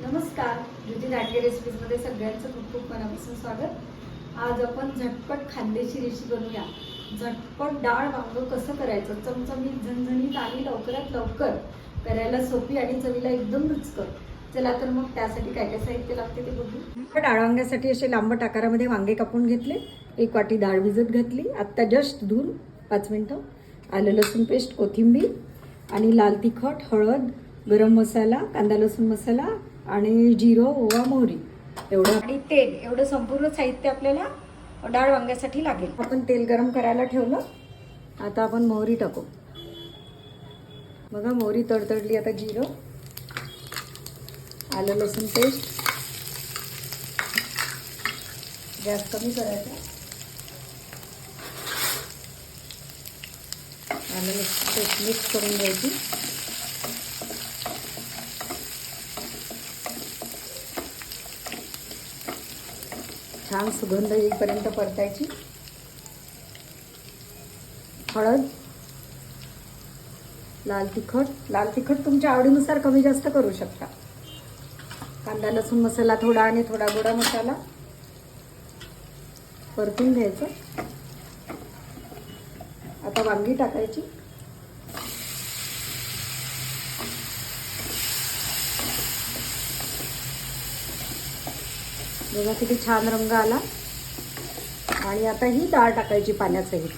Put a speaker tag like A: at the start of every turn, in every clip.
A: नमस्कार ज्योती नाट्य रेसिपीजमध्ये सगळ्यांचं खूप खूप मनापासून स्वागत. आज आपण झटपट खांद्याची रेशी बनवूया. झटपट डाळ वांग कसं करायचं? चमचमीत झणझणीत आणि लवकरात लवकर करायला सोपी आणि चवीला एकदम रुचकर. चला तर मग त्यासाठी काय काय साहित्य लागते ते बघू. डाळ वांग्यासाठी असे लांबट आकारामध्ये वांगे कापून घेतले. एक वाटी डाळ भिजत घातली. आत्ता जस्ट धुवून पाच मिनटं. आलं लसूण पेस्ट कोथिंबीर आणि लाल तिखट हळद गरम मसाला कांदा लसूण मसाला आणि जिरं ओवा मोहरी. एवढं आणि तेल एवढं संपूर्ण साहित्य आपल्याला डाळ वांग्यासाठी लागेल. आपण तेल गरम करायला ठेवलं. आता आपण मोहरी टाकू. बघा मोहरी तडतडली आता जिरं. आलं लसूण पेस्ट. गॅस कमी करायचा. आलं लसूण पेस्ट मिक्स करून घ्यायची. छान सुगंध येईपर्यंत परतायची. हळद लाल तिखट. लाल तिखट तुमच्या आवडीनुसार कमी जास्त करू शकता. कांदा लसूण मसाला थोडा आणि थोडा गोडा मसाला परतून घ्यायचं. आता वांगी टाकायची. बघा किती छान रंग आला. आणि आता ही डाळ टाकायची पाण्यासहित.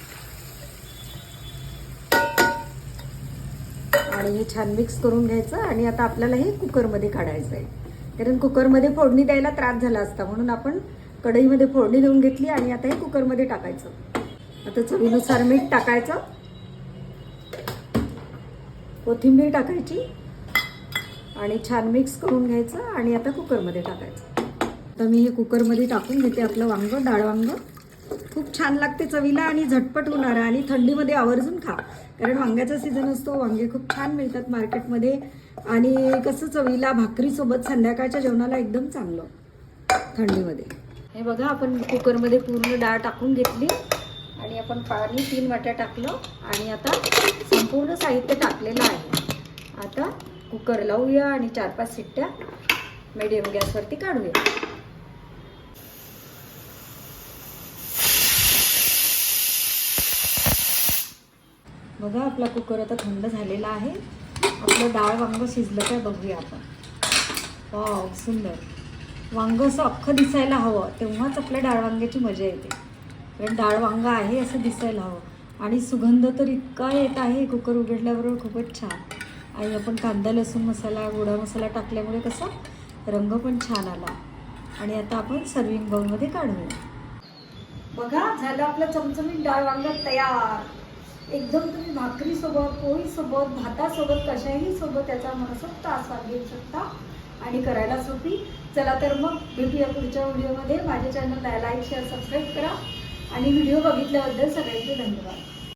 A: आणि हे छान मिक्स करून घ्यायचं आणि आता आपल्याला हे कुकरमध्ये काढायचं आहे. कारण कुकरमध्ये फोडणी द्यायला त्रास झाला असता म्हणून आपण कढईमध्ये फोडणी देऊन घेतली आणि आता हे कुकरमध्ये टाकायचं. आता चवीनुसार मीठ टाकायचं. कोथिंबीर टाकायची. आणि छान मिक्स करून घ्यायचं आणि आता कुकरमध्ये टाकायचं. आता मी हे कुकरमध्ये टाकून घेते आपलं वांग डाळ वांग. खूप छान लागते चवीला आणि झटपट होणार आहे. आणि थंडीमध्ये आवर्जून खा. कारण वांग्याचा सीझन असतो वांगे खूप छान मिळतात मार्केटमध्ये. आणि कसं चवीला भाकरीसोबत संध्याकाळच्या जेवणाला एकदम चांगलं. थंडीमध्ये. हे बघा आपण कुकरमध्ये पूर्ण डाळ टाकून घेतली. आणि आपण पाणी तीन वाट्या टाकलं. आणि आता संपूर्ण साहित्य टाकलेलं आहे. आता कुकर लावूया आणि चार पाच शिट्ट्या मिडियम गॅसवरती काढूया. बघा आपला कुकर आता थंड झालेला आहे. आपलं डाळ वांग शिजलं काय बघूया आपण. वाव सुंदर. वांग असं अख्खं दिसायला हवं तेव्हाच आपल्या डाळ वांग्याची मजा येते. कारण डाळ वांग आहे असं दिसायला हवं. आणि सुगंध तर इतका येत आहे कुकर उघडल्याबरोबर खूपच छान. आणि आपण कांदा लसूण मसाला गोडा मसाला टाकल्यामुळे कसा रंग पण छान आला. आणि आता आपण सर्विंग बाउलमध्ये काढूया. बघा झालं आपलं चमचमीत डाळ वांग तयार. एकदम तुम्ही भाकरीसोबत पोळीसोबत भातासोबत कशाही सोबत त्याचा मनसोक्त आस्वाद घेऊ शकता आणि करायला सोपी. चला तर मग भेटूया पुढच्या व्हिडिओमध्ये. माझ्या चॅनलला लाईक शेअर सबस्क्राईब करा. आणि व्हिडिओ बघितल्याबद्दल सगळ्यांचे धन्यवाद.